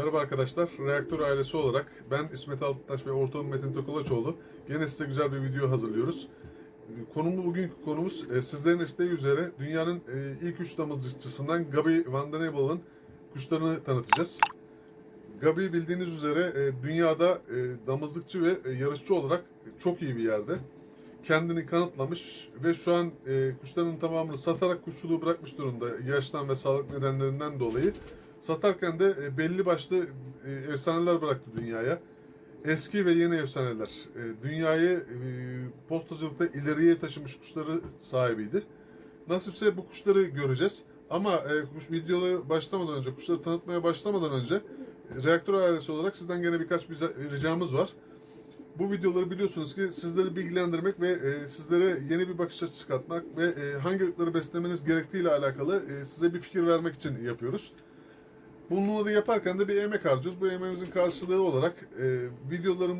Merhaba arkadaşlar. Reaktör ailesi olarak ben İsmet Altıntaş ve ortağım Metin Tokulaçoğlu. Yine size güzel bir video hazırlıyoruz. Konumlu bugünkü konumuz e, sizlerin isteği üzere dünyanın e, ilk üç damızlıkçısından Gabi Van den Ebel'ın kuşlarını tanıtacağız. Gabi bildiğiniz üzere e, dünyada damızlıkçı ve yarışçı olarak çok iyi bir yerde. Kendini kanıtlamış ve şu an kuşlarının tamamını satarak kuşçuluğu bırakmış durumda. Yaştan ve sağlık nedenlerinden dolayı. Satarken de e, belli başlı e, efsaneler bıraktı dünyaya. Eski ve yeni efsaneler. E, Dünyayı postacılıkta ileriye taşımış kuşları sahibiydi. Nasipse bu kuşları göreceğiz. Ama e, kuş videoya başlamadan önce, kuşları tanıtmaya başlamadan önce Reaktör ailesi olarak sizden gene birkaç bize ricamız var. Bu videoları biliyorsunuz ki sizleri bilgilendirmek ve e, sizlere yeni bir bakış açısı katmak ve e, hangi ırkları beslemeniz gerektiğiyle alakalı e, size bir fikir vermek için yapıyoruz. Bunları yaparken de bir emek harcıyoruz. Bu emeğimizin karşılığı olarak e, videolarım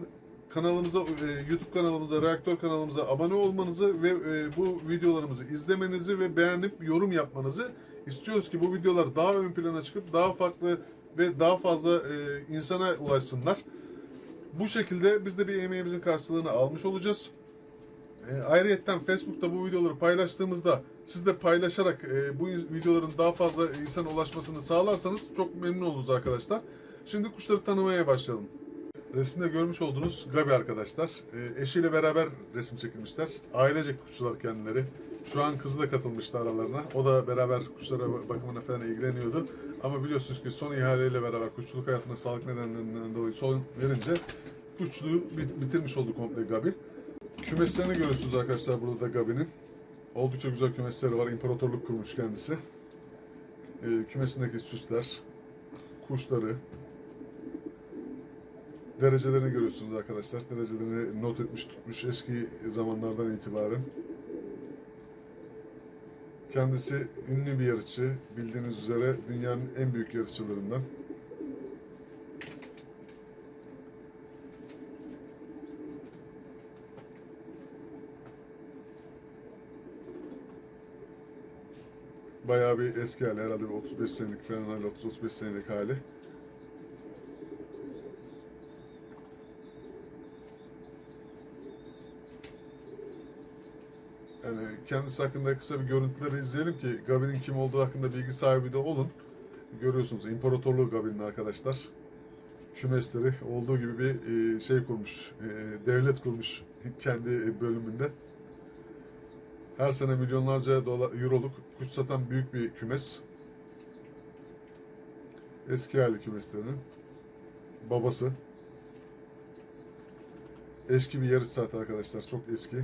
kanalımıza, e, YouTube kanalımıza, Reaktör kanalımıza abone olmanızı ve e, bu videolarımızı izlemenizi ve beğenip yorum yapmanızı istiyoruz ki bu videolar daha ön plana çıkıp daha farklı ve daha fazla e, insana ulaşsınlar. Bu şekilde biz de bir emeğimizin karşılığını almış olacağız. E, ayrıyetten Facebook'ta bu videoları paylaştığımızda siz de paylaşarak e, bu videoların daha fazla insana ulaşmasını sağlarsanız çok memnun oluruz arkadaşlar. Şimdi kuşları tanımaya başlayalım. Resimde görmüş olduğunuz Gabi arkadaşlar. E, eşiyle beraber resim çekilmişler. Ailecek kuşçular kendileri. Şu an kızı da katılmıştı aralarına. O da beraber kuşlara bakımına falan ilgileniyordu. Ama biliyorsunuz ki son ihaleyle beraber kuşçuluk hayatına sağlık nedenlerinden dolayı son verince kuşçuluğu bit- bitirmiş oldu komple Gabi. Kümeslerini görüyorsunuz arkadaşlar burada da Gabi'nin. Oldukça güzel kümesleri var. İmparatorluk kurmuş kendisi. Ee, kümesindeki süsler, kuşları, derecelerini görüyorsunuz arkadaşlar. Derecelerini not etmiş tutmuş eski zamanlardan itibaren. Kendisi ünlü bir yarışçı. Bildiğiniz üzere dünyanın en büyük yarışçılarından. Bayağı bir eski hali herhalde bir 35 senelik falan hali, 30-35 senelik hali. Yani kendisi hakkında kısa bir görüntüleri izleyelim ki Gabi'nin kim olduğu hakkında bilgi sahibi de olun. Görüyorsunuz İmparatorluğu Gabi'nin arkadaşlar. Kümesleri olduğu gibi bir e, şey kurmuş, e, devlet kurmuş kendi bölümünde. Her sene milyonlarca dolar, euroluk kuş satan büyük bir kümes. Eski hali kümeslerinin. Babası. Eski bir yarış saati arkadaşlar. Çok eski.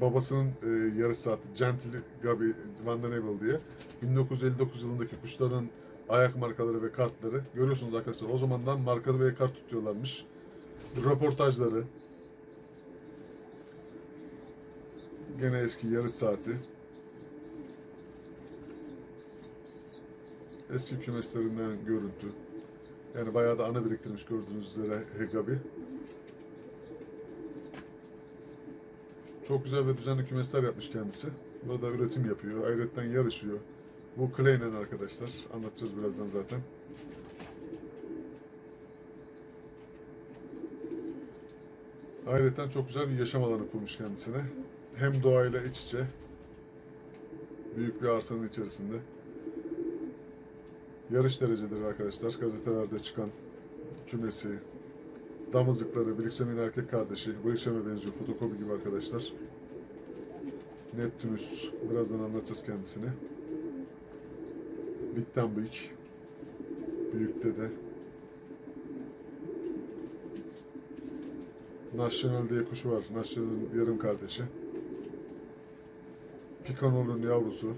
Babasının e, yarış saati Gentle Gabi Van den Ebel diye. 1959 yılındaki kuşların ayak markaları ve kartları. Görüyorsunuz arkadaşlar o zamandan markalı ve kart tutuyorlarmış. Röportajları, Gene eski yarış saati. Eski kümeslerinden görüntü. Yani bayağı da ana biriktirmiş gördüğünüz üzere Gabi. Çok güzel ve düzenli kümesler yapmış kendisi. Burada üretim yapıyor. Ayrıca yarışıyor. Bu Kleinen arkadaşlar. Anlatacağız birazdan zaten. Ayrıca çok güzel bir yaşam alanı kurmuş kendisine hem doğayla iç içe büyük bir arsanın içerisinde yarış dereceleri arkadaşlar gazetelerde çıkan cümlesi damızlıkları Bilixem'in erkek kardeşi Bilixem'e benziyor fotokopi gibi arkadaşlar Neptunus birazdan anlatacağız kendisini Big'den büyük büyük dede National diye kuşu var. National'ın yarım kardeşi. Picano'nun yavrusu.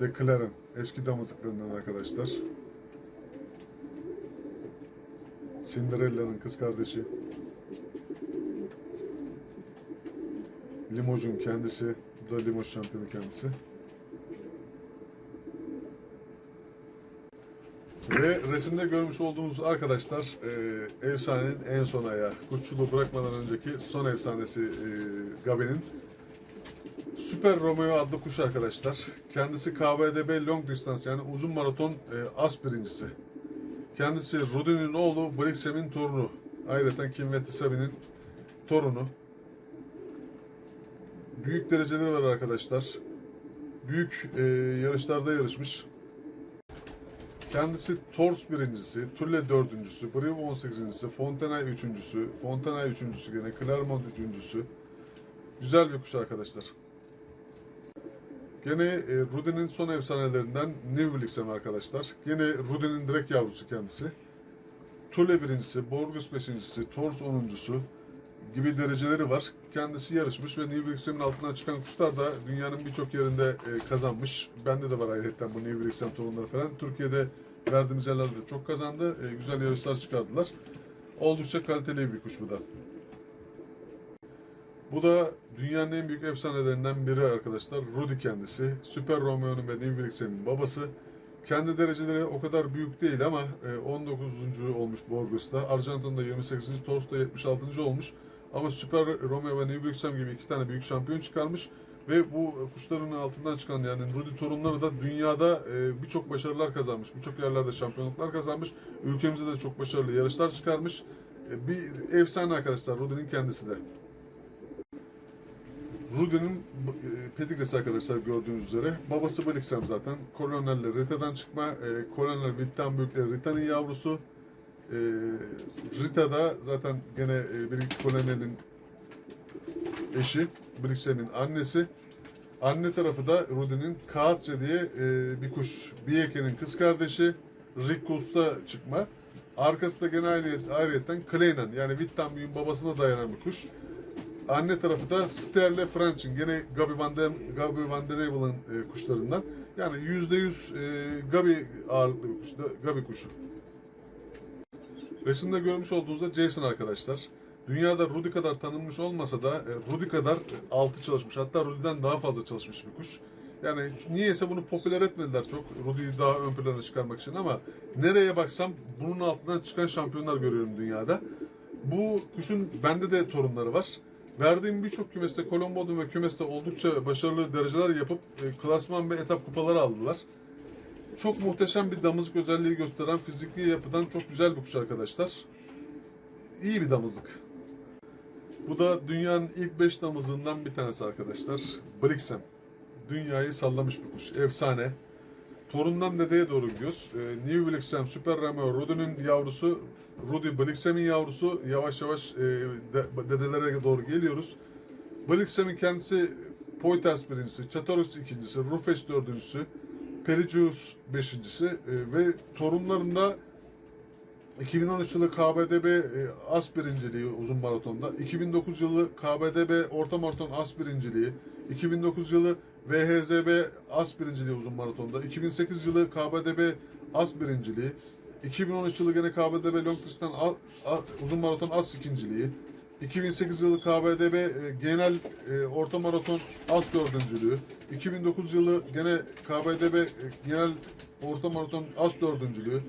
De Claren. Eski damızlıklarından arkadaşlar. Cinderella'nın kız kardeşi. Limoges'un kendisi. Bu da Limoges şampiyonu kendisi. Ve resimde görmüş olduğunuz arkadaşlar e, efsanenin en son ayağı. Kuşçuluğu bırakmadan önceki son efsanesi e, Gabe'nin. Süper Romeo adlı kuş arkadaşlar. Kendisi KBDB long distance yani uzun maraton e, as birincisi. Kendisi Rudy'nin oğlu Blixem'in torunu. Ayrıca Kim ve torunu. Büyük dereceleri var arkadaşlar. Büyük e, yarışlarda yarışmış. Kendisi Tors birincisi, Tulle dördüncüsü, Brive 18.si, Fontenay üçüncüsü, Fontenay üçüncüsü gene, Clermont üçüncüsü. Güzel bir kuş arkadaşlar. Gene e, Rudy'nin son efsanelerinden New Blixen arkadaşlar. Gene Rudy'nin direkt yavrusu kendisi. Tule birincisi, Borgus beşincisi, Tors onuncusu gibi dereceleri var. Kendisi yarışmış ve New altından çıkan kuşlar da dünyanın birçok yerinde e, kazanmış. Bende de var ayrıca bu New Blixen torunları falan. Türkiye'de verdiğimiz yerlerde çok kazandı. E, güzel yarışlar çıkardılar. Oldukça kaliteli bir kuş bu da. Bu da dünyanın en büyük efsanelerinden biri arkadaşlar. Rudy kendisi. Süper Romeo'nun ve New babası. Kendi dereceleri o kadar büyük değil ama e, 19. olmuş Borgos'ta. Arjantin'de 28. Tors'ta 76. olmuş. Ama Süper Romeo ve New Blixen gibi iki tane büyük şampiyon çıkarmış. Ve bu kuşların altından çıkan yani Rudy torunları da dünyada e, birçok başarılar kazanmış. Birçok yerlerde şampiyonluklar kazanmış. Ülkemizde de çok başarılı yarışlar çıkarmış. E, bir efsane arkadaşlar Rudy'nin kendisi de. Rudy'nin e, pedigresi arkadaşlar gördüğünüz üzere. Babası Blixem zaten. Kolonelli Rita'dan çıkma. E, Kolonel Rita'nın büyükleri Rita'nın yavrusu. E, Rita da zaten gene e, bir kolonelin eşi. Blixem'in annesi. Anne tarafı da Rudy'nin Kaatçe diye e, bir kuş. Biyeke'nin kız kardeşi. Rickus'ta çıkma. Arkası da gene ayrı, ayrıyeten Kleinan yani Wittenbüy'ün babasına dayanan bir kuş. Anne tarafı da Sterle French'in gene Gabi Van, de, Gabi Van der Evel'ın e, kuşlarından. Yani yüzde yüz e, Gabi ağırlıklı bir kuş, Gabi kuşu. Resimde görmüş olduğunuzda Jason arkadaşlar. Dünyada Rudy kadar tanınmış olmasa da e, Rudy kadar e, altı çalışmış. Hatta Rudy'den daha fazla çalışmış bir kuş. Yani niyeyse bunu popüler etmediler çok. Rudy'yi daha ön plana çıkarmak için ama nereye baksam bunun altından çıkan şampiyonlar görüyorum dünyada. Bu kuşun bende de torunları var. Verdiğim birçok kümeste, Kolombodum ve kümeste oldukça başarılı dereceler yapıp e, klasman ve etap kupaları aldılar. Çok muhteşem bir damızlık özelliği gösteren fiziki yapıdan çok güzel bir kuş arkadaşlar. İyi bir damızlık. Bu da dünyanın ilk 5 damızlığından bir tanesi arkadaşlar. Brixem. Dünyayı sallamış bir kuş. Efsane. Torundan dedeye doğru gidiyoruz. Ee, New Blixem, Super Romeo, Rudy'nin yavrusu, Rudy Blixem'in yavrusu. Yavaş yavaş e, de- dedelere doğru geliyoruz. Blixem'in kendisi Poiters birincisi, Chatorix ikincisi, Rufus dördüncüsü, Perigius beşincisi e, ve torunlarında 2013 yılı KBDB e, As birinciliği uzun maratonda, 2009 yılı KBDB orta maraton As birinciliği, 2009 yılı VHZB As birinciliği uzun maratonda, 2008 yılı KBDB As birinciliği, 2013 yılı gene KBDB Long Distance uzun maraton As ikinciliği, 2008 yılı KBDB e, genel e, orta maraton As dördüncülüğü, 2009 yılı gene KBDB e, genel orta maraton As dördüncülüğü,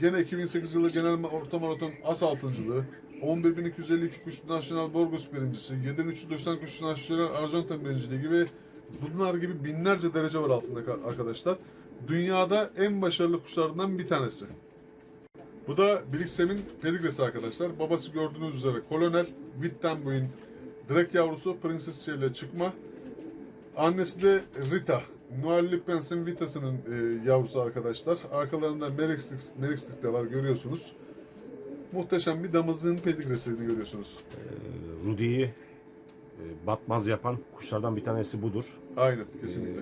Gene 2008 yılı genel orta maraton as altıncılığı, 11.252 kuş National Borgus birincisi, 7.390 kuş National Arjantin birinciliği gibi bunlar gibi binlerce derece var altında ka- arkadaşlar. Dünyada en başarılı kuşlardan bir tanesi. Bu da Blixem'in pedigresi arkadaşlar. Babası gördüğünüz üzere Kolonel Wittenbu'nun direkt yavrusu Princess ile çıkma. Annesi de Rita. Noel Lippens'in Vita'sının e, yavrusu arkadaşlar. Arkalarında Merixlik, Merixlik de var görüyorsunuz. Muhteşem bir damızlığın pedigresini görüyorsunuz. Rudy'yi e, batmaz yapan kuşlardan bir tanesi budur. Aynen kesinlikle.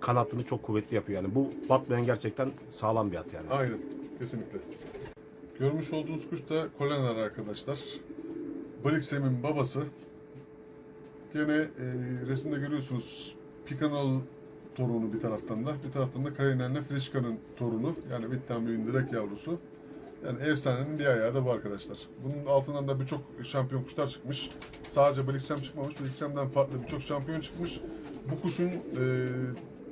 Kanatını çok kuvvetli yapıyor yani. Bu batmayan gerçekten sağlam bir at yani. Aynen kesinlikle. Görmüş olduğunuz kuş da Kolenar arkadaşlar. Blixem'in babası. Gene e, resimde görüyorsunuz Picanol torunu bir taraftan da. Bir taraftan da Karinen'le Flischka'nın torunu. Yani Wittenbüy'ün direkt yavrusu. Yani efsanenin bir ayağı da bu arkadaşlar. Bunun altından da birçok şampiyon kuşlar çıkmış. Sadece Blixem çıkmamış. Blixem'den farklı birçok şampiyon çıkmış. Bu kuşun e,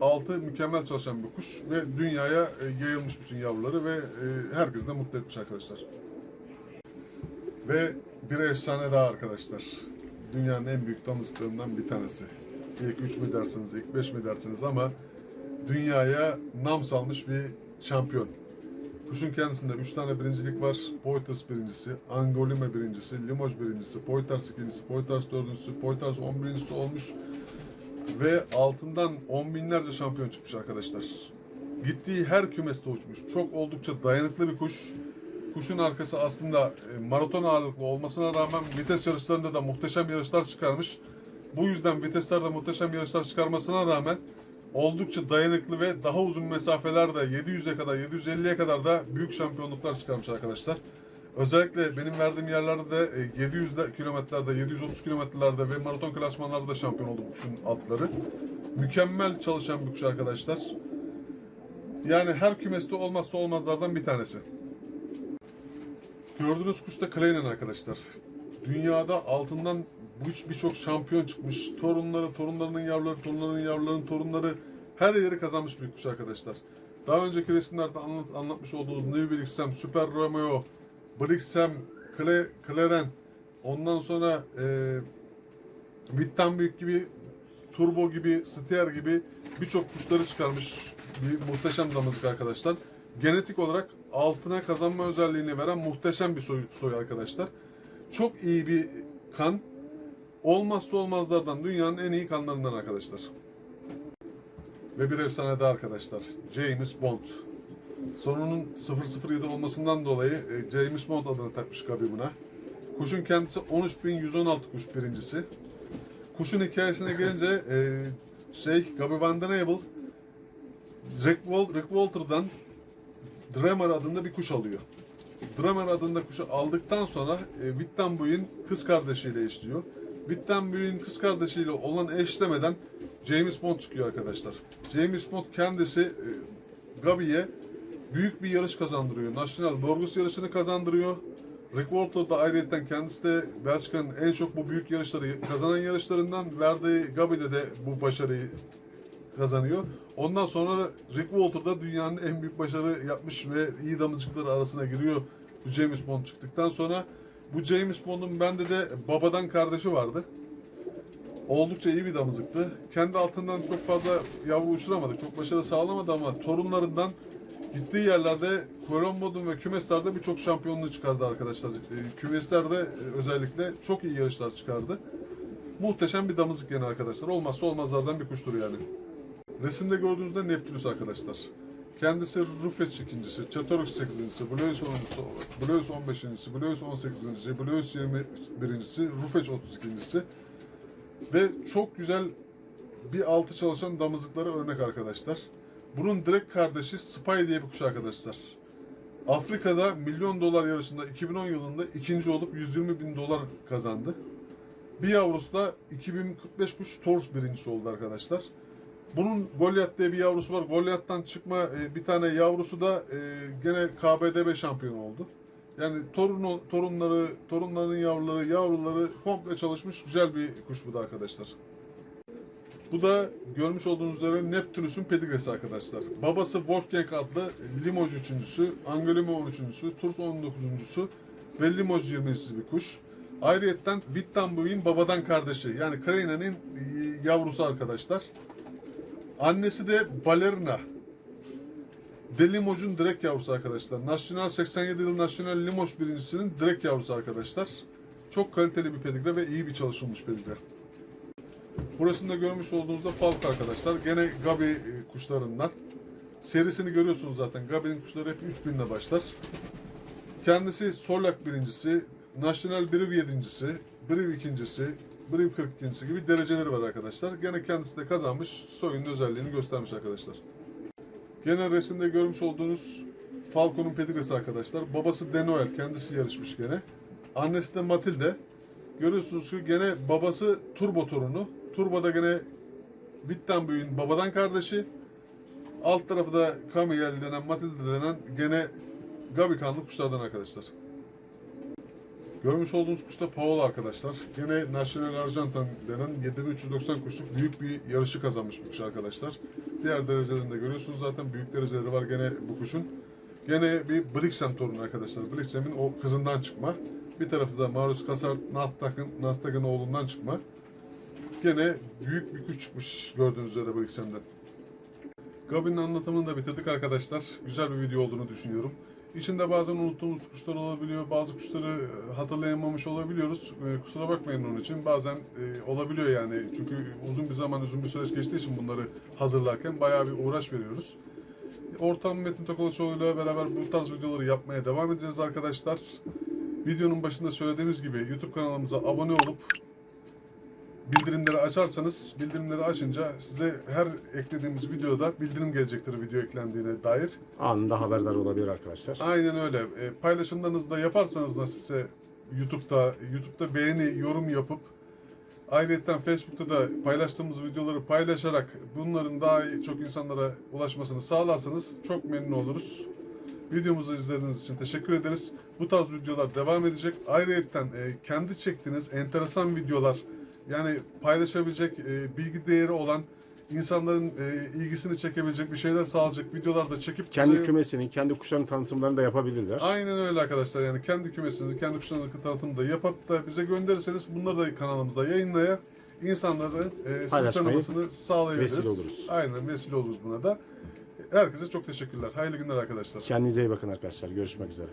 altı mükemmel çalışan bir kuş ve dünyaya e, yayılmış bütün yavruları ve e, herkes de mutlu etmiş arkadaşlar. Ve bir efsane daha arkadaşlar. Dünyanın en büyük damızlıklarından bir tanesi. İlk 3 mü dersiniz, ilk 5 mi dersiniz ama dünyaya nam salmış bir şampiyon. Kuşun kendisinde 3 tane birincilik var. Poitras birincisi, Angolime birincisi, Limoges birincisi, Poitras ikincisi, Poitras dördüncüsü, Poitras on birincisi olmuş. Ve altından on binlerce şampiyon çıkmış arkadaşlar. Gittiği her kümeste uçmuş. Çok oldukça dayanıklı bir kuş. Kuşun arkası aslında e, maraton ağırlıklı olmasına rağmen vites yarışlarında da muhteşem yarışlar çıkarmış. Bu yüzden viteslerde muhteşem yarışlar çıkarmasına rağmen oldukça dayanıklı ve daha uzun mesafelerde 700'e kadar 750'ye kadar da büyük şampiyonluklar çıkarmış arkadaşlar. Özellikle benim verdiğim yerlerde de e, 700 de- kilometrelerde, 730 kilometrelerde ve maraton klasmanlarda da şampiyon oldu bu kuşun atları. Mükemmel çalışan bir kuş arkadaşlar. Yani her kümeste olmazsa olmazlardan bir tanesi. Gördüğünüz kuş da Kleinen arkadaşlar. Dünyada altından birçok şampiyon çıkmış. Torunları, torunlarının yavruları, torunlarının yavrularının torunları her yeri kazanmış bir kuş arkadaşlar. Daha önceki resimlerde anlat, anlatmış olduğumuz New Brixham, Super Romeo, Brixham, Cle, Claren, ondan sonra e, Witten Büyük gibi, Turbo gibi, Stier gibi birçok kuşları çıkarmış bir muhteşem damızlık arkadaşlar. Genetik olarak altına kazanma özelliğini veren muhteşem bir soy, soy arkadaşlar. Çok iyi bir kan. Olmazsa olmazlardan dünyanın en iyi kanlarından arkadaşlar. Ve bir efsane daha arkadaşlar. James Bond. Sonunun 007 olmasından dolayı e, James Bond adını takmış Gabi buna. Kuşun kendisi 13.116 kuş birincisi. Kuşun hikayesine gelince e, şey Gabi Van Den Abel Rick, Wal- Rick Walter'dan Dremer adında bir kuş alıyor. Dremer adında kuşu aldıktan sonra e, Wittenbuey'in kız kardeşiyle eşliyor. Wittenbuey'in kız kardeşiyle olan eşlemeden James Bond çıkıyor arkadaşlar. James Bond kendisi e, Gabi'ye büyük bir yarış kazandırıyor. National Borgus yarışını kazandırıyor. Rick Walter da ayrıca kendisi de Belçika'nın en çok bu büyük yarışları kazanan yarışlarından verdiği Gabi'de de bu başarıyı kazanıyor. Ondan sonra Rick Walter da dünyanın en büyük başarı yapmış ve iyi damızcıkları arasına giriyor bu James Bond çıktıktan sonra. Bu James Bond'un bende de babadan kardeşi vardı. Oldukça iyi bir damızlıktı. Kendi altından çok fazla yavru uçuramadı. Çok başarı sağlamadı ama torunlarından gittiği yerlerde Colombodun ve kümeslerde birçok şampiyonluğu çıkardı arkadaşlar. E, Kümeslerde e, özellikle çok iyi yarışlar çıkardı. Muhteşem bir damızlık yani arkadaşlar. Olmazsa olmazlardan bir kuştur yani. Resimde gördüğünüzde Neptunus arkadaşlar. Kendisi Rufeç ikincisi, Çatorux 8. Bleus 10. Bleus 15. Bleus 18. Bleus 21. Rufeç 32. Ve çok güzel bir altı çalışan damızlıklara örnek arkadaşlar. Bunun direkt kardeşi Spy diye bir kuş arkadaşlar. Afrika'da milyon dolar yarışında 2010 yılında ikinci olup 120 bin dolar kazandı. Bir yavrusu da 2045 kuş Tors birincisi oldu arkadaşlar. Bunun Goliath diye bir yavrusu var. Goliath'tan çıkma e, bir tane yavrusu da e, gene KBDB şampiyonu oldu. Yani torunu, torunları, torunlarının yavruları, yavruları komple çalışmış güzel bir kuş bu da arkadaşlar. Bu da görmüş olduğunuz üzere Neptunus'un pedigresi arkadaşlar. Babası Wolfgang adlı Limoges üçüncüsü, Angolime 13'üncüsü, Tours 19'uncusu ve Limoges 20'si bir kuş. Ayrıyeten Wittenbuey'in babadan kardeşi yani Kreina'nın yavrusu arkadaşlar. Annesi de Balerina. De Limoges'un direkt yavrusu arkadaşlar. National 87 yılı National Limoges birincisinin direkt yavrusu arkadaşlar. Çok kaliteli bir pedigre ve iyi bir çalışılmış pedigre. Burasında görmüş olduğunuzda Falk arkadaşlar. Gene Gabi e, kuşlarından. Serisini görüyorsunuz zaten. Gabi'nin kuşları hep 3000 ile başlar. Kendisi Solak birincisi, National Briv yedincisi, Briv ikincisi, Briv 42'si gibi dereceleri var arkadaşlar. Gene kendisi de kazanmış, soyunun özelliğini göstermiş arkadaşlar. Gene resimde görmüş olduğunuz Falco'nun pedigresi arkadaşlar. Babası Denoel, kendisi yarışmış gene. Annesi de Matilde. Görüyorsunuz ki gene babası Turbo torunu. Turbo da gene Wittenbuey'in babadan kardeşi. Alt tarafı da Camille denen, Matilde denen gene Gabi kanlı kuşlardan arkadaşlar. Görmüş olduğunuz kuş da Paola arkadaşlar. Gene National Argentin denen 7390 kuşluk büyük bir yarışı kazanmış bu kuş arkadaşlar. Diğer derecelerinde görüyorsunuz zaten büyük dereceleri var gene bu kuşun. Gene bir Brixham torunu arkadaşlar. Brixham'in o kızından çıkma. Bir tarafı da Marus Kasar Nasdaq'ın Nasdaq'ın oğlundan çıkma. Gene büyük bir kuş çıkmış gördüğünüz üzere Brixham'den. Gabi'nin anlatımını da bitirdik arkadaşlar. Güzel bir video olduğunu düşünüyorum. İçinde bazen unuttuğumuz kuşlar olabiliyor. Bazı kuşları hatırlayamamış olabiliyoruz. Ee, kusura bakmayın onun için. Bazen e, olabiliyor yani. Çünkü uzun bir zaman, uzun bir süreç geçtiği için bunları hazırlarken bayağı bir uğraş veriyoruz. Ortam Metin Tokalaçoğlu ile beraber bu tarz videoları yapmaya devam edeceğiz arkadaşlar. Videonun başında söylediğimiz gibi YouTube kanalımıza abone olup bildirimleri açarsanız, bildirimleri açınca size her eklediğimiz videoda bildirim gelecektir video eklendiğine dair. Anında haberdar olabilir arkadaşlar. Aynen öyle. E, paylaşımlarınızı da yaparsanız nasipse YouTube'da, YouTube'da beğeni, yorum yapıp ayrıca Facebook'ta da paylaştığımız videoları paylaşarak bunların daha çok insanlara ulaşmasını sağlarsanız çok memnun oluruz. Videomuzu izlediğiniz için teşekkür ederiz. Bu tarz videolar devam edecek. Ayrıca e, kendi çektiğiniz enteresan videolar yani paylaşabilecek e, bilgi değeri olan insanların e, ilgisini çekebilecek bir şeyler sağlayacak videolar da çekip Kendi bize- kümesinin, kendi kuşların tanıtımlarını da yapabilirler. Aynen öyle arkadaşlar yani kendi kümesinizi, kendi kuşlarınızın tanıtımını da yapıp da bize gönderirseniz bunları da kanalımızda yayınlaya insanların e, sizi tanımasını sağlayabiliriz. vesile oluruz. Aynen vesile oluruz buna da. Herkese çok teşekkürler. Hayırlı günler arkadaşlar. Kendinize iyi bakın arkadaşlar. Görüşmek üzere.